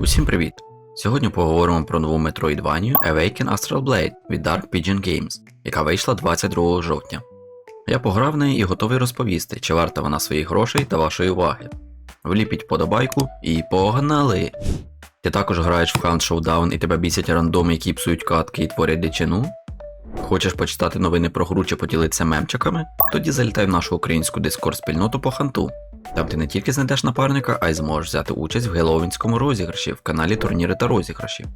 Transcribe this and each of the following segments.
Усім привіт! Сьогодні поговоримо про нову Metroidvania Awaken Astral Blade від Dark Pigeon Games, яка вийшла 22 жовтня. Я пограв в неї і готовий розповісти, чи варта вона своїх грошей та вашої уваги. Вліпіть подобайку і погнали! Ти також граєш в Hunt Showdown і тебе бісять рандоми, які псують катки і творять дичину? Хочеш почитати новини про гру чи поділитися мемчиками? Тоді залітай в нашу українську дискорд спільноту по ханту. Там ти не тільки знайдеш напарника, а й зможеш взяти участь в геловінському розіграші в каналі Турніри та розіграші.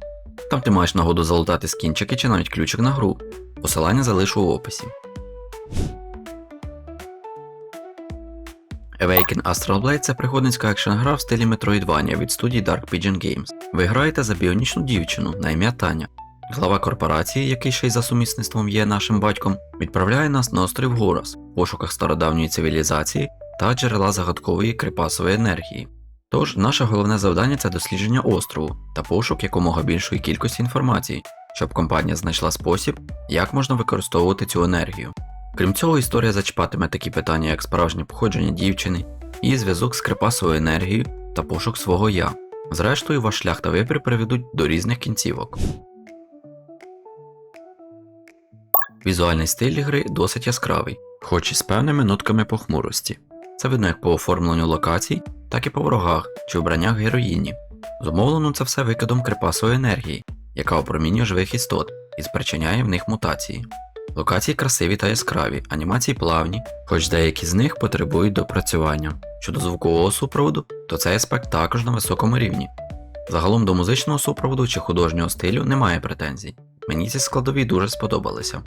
Там ти маєш нагоду залутати скінчики чи навіть ключик на гру. Посилання залишу у описі. Awaken Astral Blade це пригодницька екшн гра в стилі Metroidvania від студії Dark Pigeon Games. Ви граєте за біонічну дівчину на ім'я Таня. Глава корпорації, який ще й за сумісництвом є нашим батьком, відправляє нас на острів Горас в пошуках стародавньої цивілізації та джерела загадкової крипасової енергії. Тож, наше головне завдання це дослідження острову та пошук якомога більшої кількості інформації, щоб компанія знайшла спосіб, як можна використовувати цю енергію. Крім цього, історія зачіпатиме такі питання, як справжнє походження дівчини, її зв'язок з крипасовою енергією та пошук свого я. Зрештою, ваш шлях та вибір приведуть до різних кінцівок. Візуальний стиль гри досить яскравий, хоч і з певними нотками похмурості. Це видно як по оформленню локацій, так і по ворогах чи вбраннях героїні. Зумовлено це все викидом крипасової енергії, яка опромінює живих істот і спричиняє в них мутації. Локації красиві та яскраві, анімації плавні, хоч деякі з них потребують допрацювання. Щодо звукового супроводу, то цей аспект також на високому рівні. Загалом до музичного супроводу чи художнього стилю немає претензій. Мені ці складові дуже сподобалися.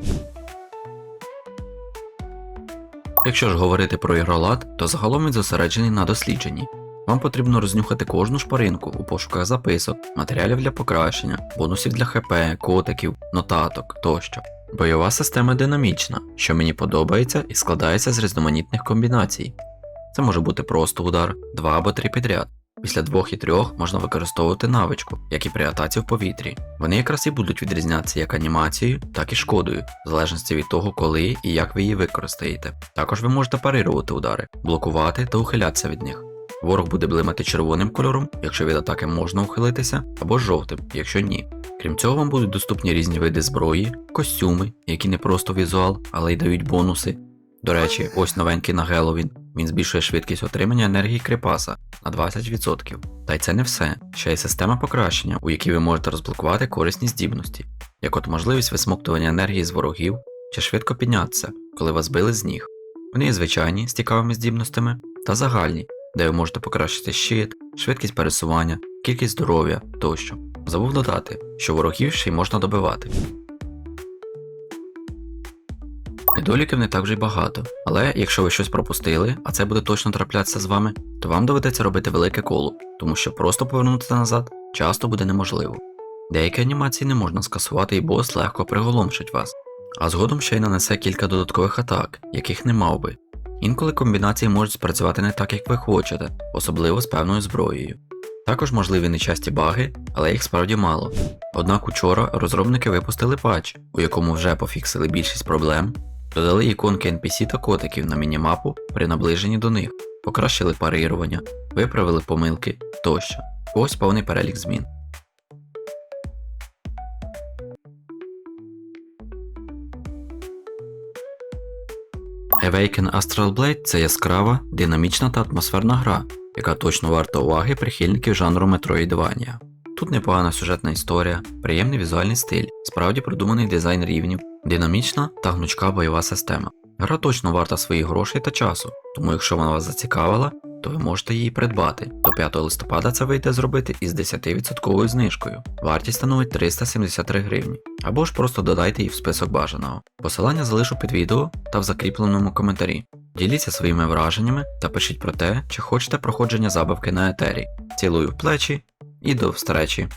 Якщо ж говорити про ігролад, то загалом він зосереджений на дослідженні. Вам потрібно рознюхати кожну шпаринку у пошуках записок, матеріалів для покращення, бонусів для ХП, котиків, нотаток тощо. Бойова система динамічна, що мені подобається і складається з різноманітних комбінацій. Це може бути просто удар, два або три підряд. Після двох і трьох можна використовувати навичку, як і при атаці в повітрі. Вони якраз і будуть відрізнятися як анімацією, так і шкодою, в залежності від того, коли і як ви її використаєте. Також ви можете парирувати удари, блокувати та ухилятися від них. Ворог буде блимати червоним кольором, якщо від атаки можна ухилитися, або жовтим, якщо ні. Крім цього, вам будуть доступні різні види зброї, костюми, які не просто візуал, але й дають бонуси. До речі, ось новенький на Геловін. Він збільшує швидкість отримання енергії крипаса на 20%. Та й це не все. Ще й система покращення, у якій ви можете розблокувати корисні здібності, як от можливість висмоктування енергії з ворогів чи швидко піднятися, коли вас били з ніг. Вони є звичайні з цікавими здібностями та загальні, де ви можете покращити щит, швидкість пересування, кількість здоров'я тощо. Забув додати, що ворогів ще й можна добивати. Недоліків не так вже й багато, але якщо ви щось пропустили, а це буде точно траплятися з вами, то вам доведеться робити велике коло, тому що просто повернутися назад часто буде неможливо. Деякі анімації не можна скасувати, і бос легко приголомшить вас, а згодом ще й нанесе кілька додаткових атак, яких не мав би. Інколи комбінації можуть спрацювати не так, як ви хочете, особливо з певною зброєю. Також можливі нечасті баги, але їх справді мало. Однак учора розробники випустили патч, у якому вже пофіксили більшість проблем, додали іконки NPC та котиків на мінімапу при наближенні до них, покращили парирування, виправили помилки тощо. Ось повний перелік змін. Awaken Astral Blade це яскрава, динамічна та атмосферна гра, яка точно варта уваги прихильників жанру Metroidvania. Тут непогана сюжетна історія, приємний візуальний стиль, справді продуманий дизайн рівнів, динамічна та гнучка бойова система. Гра точно варта своїх грошей та часу, тому якщо вона вас зацікавила, то ви можете її придбати. До 5 листопада це вийде зробити із 10% знижкою. Вартість становить 373 гривні. Або ж просто додайте її в список бажаного. Посилання залишу під відео та в закріпленому коментарі. Діліться своїми враженнями та пишіть про те, чи хочете проходження забавки на етері. Цілую в плечі і до встречі!